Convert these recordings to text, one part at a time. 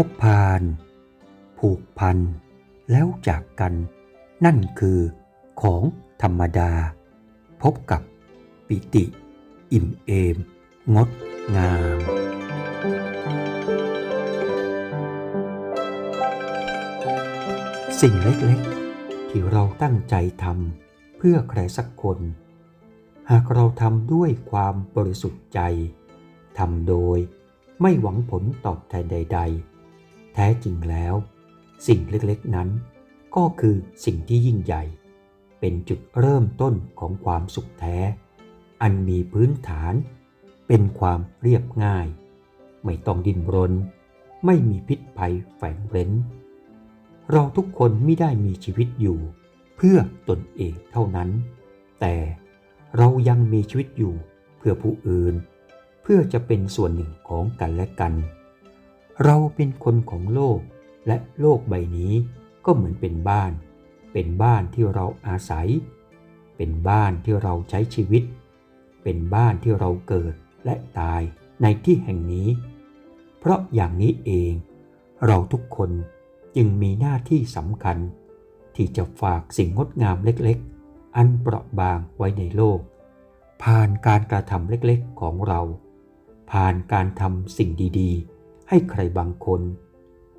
พบพาน ผูกพัน แล้วจากกัน นั่นคือของธรรมดา พบกับปิติ อิ่มเอม งดงาม สิ่งเล็กๆ ที่เราตั้งใจทำเพื่อใครสักคน หากเราทำด้วยความบริสุทธิ์ใจทำโดยไม่หวังผลตอบแทนใด ๆ แท้จริงแล้ว สิ่งเล็กๆนั้น ก็คือสิ่งที่ยิ่งใหญ่ เป็นจุดเริ่มต้นของความสุขแท้ อันมีพื้นฐาน เป็นความเรียบง่าย ไม่ต้องดิ้นรน ไม่มีพิษภัยแฝงเร้น เราทุกคนไม่ได้มีชีวิตอยู่ เพื่อตนเองเท่านั้น แต่เรายังมีชีวิตอยู่เพื่อผู้อื่น เพื่อจะเป็นส่วนหนึ่งของกันและกัน เราเป็นคนของโลก และโลกใบนี้ก็เหมือนเป็นบ้าน เป็นบ้านที่เราอาศัย เป็นบ้านที่เราใช้ชีวิต เป็นบ้านที่เราเกิดและตายในที่แห่งนี้ เพราะอย่างนี้เอง เราทุกคนจึงมีหน้าที่สำคัญ ที่จะฝากสิ่งงดงามเล็กๆ อันเปราะบางไว้ในโลก ผ่านการกระทำเล็กๆของเรา ผ่านการทำสิ่งดีๆ ให้ใครบางคน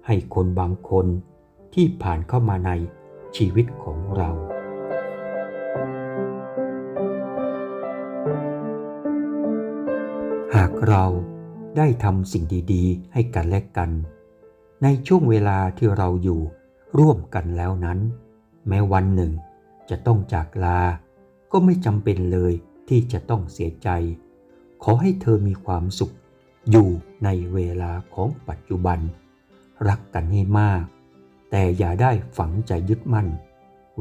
ให้คนบางคนที่ผ่านเข้ามาในชีวิตของเรา หากเราได้ทำสิ่งดีๆ ให้กันและกัน ในช่วงเวลาที่เราอยู่ร่วมกันแล้วนั้น แม้วันหนึ่งจะต้องจากลา ก็ไม่จำเป็นเลยที่จะต้องเสียใจ ขอให้เธอมีความสุข อยู่ในเวลาของปัจจุบัน รักกันให้มาก แต่อย่าได้ฝังใจยึดมั่น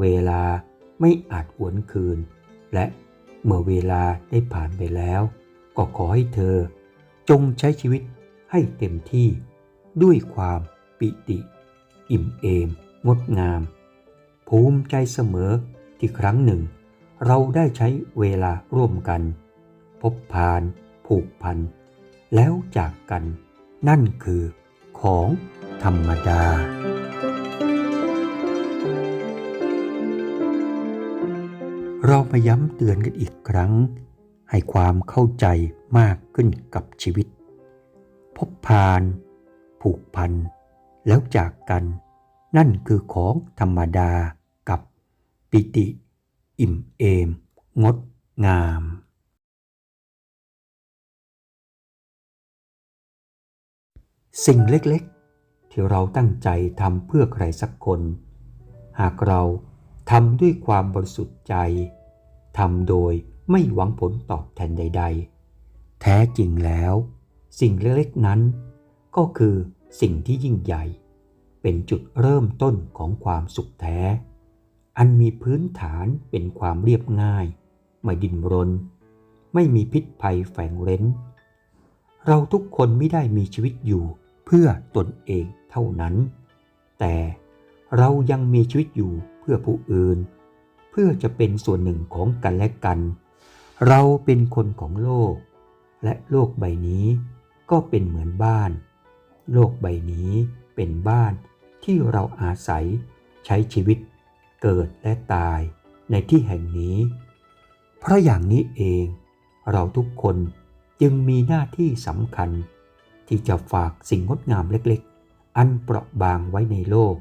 เวลาไม่อาจหวนคืน และเมื่อเวลาได้ผ่านไปแล้ว ก็ขอให้เธอ จงใช้ชีวิตให้เต็มที่ด้วยความปิติ อิ่มเอม งดงาม ภูมิใจเสมอที่ครั้งหนึ่ง เราได้ใช้เวลาร่วมกัน พบพาน ผูกพัน แล้วจากกัน นั่นคือของธรรมดา เรามาย้ำเตือนกันอีกครั้ง ให้ความเข้าใจมากขึ้นกับชีวิต พบพาน ผูกพัน แล้วจากกัน นั่นคือของธรรมดากับปิติ อิ่มเอม งดงาม สิ่งเล็กๆ ที่เราตั้งใจทำเพื่อใครสักคน หากเราทำด้วยความบริสุทธิ์ใจทำโดยไม่หวังผลตอบแทนใด ๆ แท้จริงแล้ว สิ่งเล็กๆนั้น ก็คือสิ่งที่ยิ่งใหญ่ เป็นจุดเริ่มต้นของความสุขแท้ อันมีพื้นฐานเป็นความเรียบง่าย ไม่ดิ้นรน ไม่มีพิษภัยแฝงเร้น เราทุกคนไม่ได้มีชีวิตอยู่ เพื่อตนเองเท่านั้น แต่เรายังมีชีวิตอยู่เพื่อผู้อื่น เพื่อจะเป็นส่วนหนึ่งของกันและกัน เราเป็นคนของโลก และโลกใบนี้ก็เป็นเหมือนบ้าน โลกใบนี้เป็นบ้านที่เราอาศัยใช้ชีวิต เกิดและตายในที่แห่งนี้ เพราะอย่างนี้เอง เราทุกคนจึงมีหน้าที่สำคัญ ที่จะฝากสิ่งงดงามเล็กๆ อันเปราะบางไว้ในโลก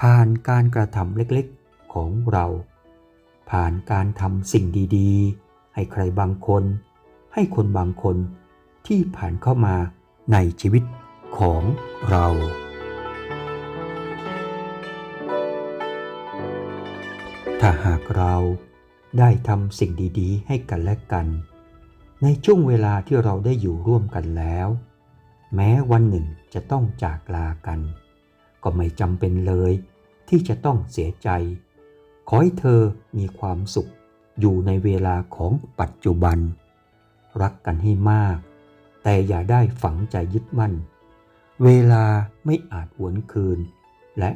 ผ่านการกระทำเล็กๆของเรา ผ่านการทำสิ่งดีๆ ให้ใครบางคน ให้คนบางคนที่ผ่านเข้ามาในชีวิตของเราถ้าหากเราได้ทำสิ่งดีๆ ให้กันและกัน ในช่วงเวลาที่เราได้อยู่ร่วมกันแล้ว แม้วันหนึ่งจะต้องจากลากัน ก็ไม่จำเป็นเลยที่จะต้องเสียใจ ขอให้เธอมีความสุขอยู่ในเวลาของปัจจุบัน รักกันให้มาก แต่อย่าได้ฝังใจยึดมั่น เวลาไม่อาจหวนคืน และ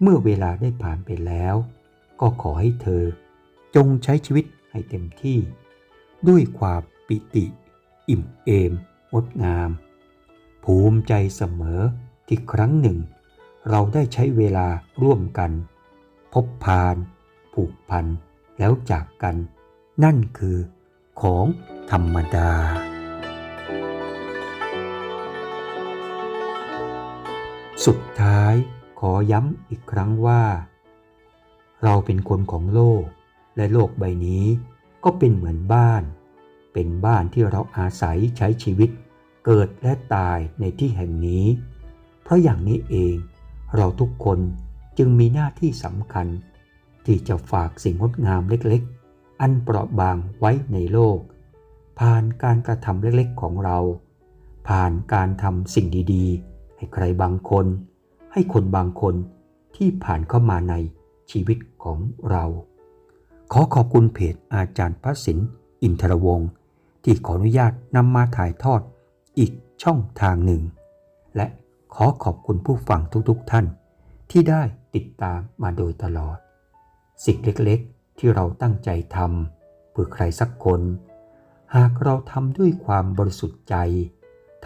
เมื่อเวลาได้ผ่านไปแล้ว ก็ขอให้เธอ จงใช้ชีวิตให้เต็มที่ ด้วยความปิติ อิ่มเอมงดงาม ภูมิใจเสมอที่ครั้งหนึ่ง เราได้ใช้เวลาร่วมกัน พบพาน ผูกพัน แล้วจากกัน นั่นคือของธรรมดา สุดท้ายขอย้ำอีกครั้งว่า เราเป็นคนของโลก และโลกใบนี้ก็เป็นเหมือนบ้าน เป็นบ้านที่เราอาศัยใช้ชีวิต เกิดและตายในที่แห่งนี้ เพราะอย่างนี้เองเราทุกคนจึงมีหน้าที่สำคัญ ที่จะฝากสิ่งงดงามเล็กๆ อันเปราะบางไว้ในโลก ผ่านการกระทำเล็กๆของเรา ผ่านการทำสิ่งดีๆ ให้ใครบางคน ให้คนบางคนที่ผ่านเข้ามาในชีวิตของเรา ขอขอบคุณเพจอาจารย์พระสินอินทรวงศ์ที่ขออนุญาตนำมาถ่ายทอด อีกช่องทางหนึ่ง และขอขอบคุณผู้ฟังทุกๆท่าน ที่ได้ติดตามมาโดยตลอด สิ่งเล็กๆ ที่เราตั้งใจทำเพื่อใครสักคน หากเราทำด้วยความบริสุทธิ์ใจ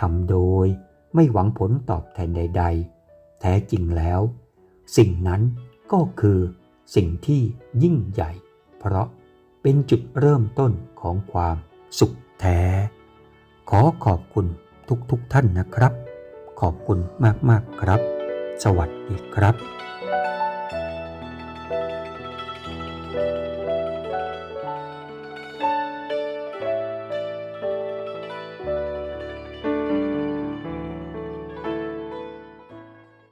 ทำโดยไม่หวังผลตอบแทนใด ๆ แท้จริงแล้ว สิ่งนั้นก็คือสิ่งที่ยิ่งใหญ่ เพราะเป็นจุดเริ่มต้นของความสุขแท้ ขอขอบคุณทุกๆทท่านนะครับ ขอบคุณมากๆครับ สวัสดีครับ